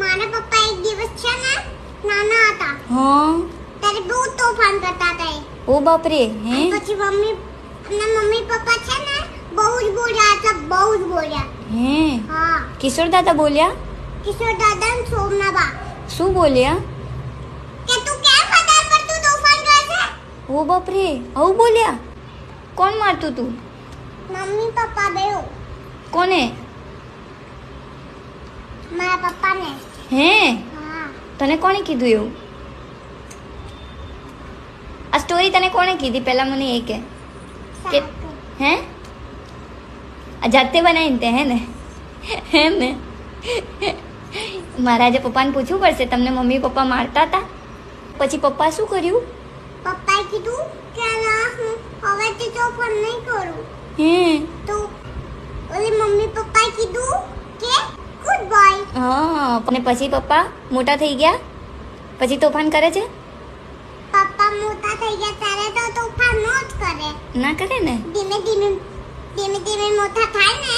મારા પપ્પા એક દિવસ છે ને નાના હતા. હા? ત્યારે બહુ તોફાન કરતા હતા. ઓ બાપરે હે? પછી મમ્મી અને મમ્મી પપ્પા છે ને બહુ જ બોલ્યા હતા બહુ જ બોલ્યા. હે? હા. કિશોર દાદા બોલ્યા? કિશોર દાદા ને સોમના બા. શું બોલ્યા? કે તું કેમ વધારે પડતું તોફાન કરે છે? ઓ બાપરે આવું બોલ્યા? કોણ મારતું તું? મમ્મી પપ્પા બેઓ કોને? મારા પપ્પાને. હે? તને કોણે કીધું એવું? આ સ્ટોરી તને કોણે કીધી? પહેલા મને એ કે. હે? આ જાતે બનાવીને તે હે ને? હે ને? મારા આજે પપ્પાને પૂછવું પડશે તમને મમ્મી પપ્પા મારતા હતા પછી પપ્પા શું કર્યું? પપ્પાએ કીધું કે ના હું હવેથી પણ નહીં કરું. હે? તો ઓલી મમ્મી પપ્પાએ કીધું હા અને પછી પપ્પા મોટા થઈ ગયા? પછી તોફાન કરે છે? પપ્પા મોટા થઈ ગયા ત્યારે તો તોફાન નો જ કરે. ના કરે ને? ધીમે ધીમે ધીમે ધીમે મોટા થાય ને.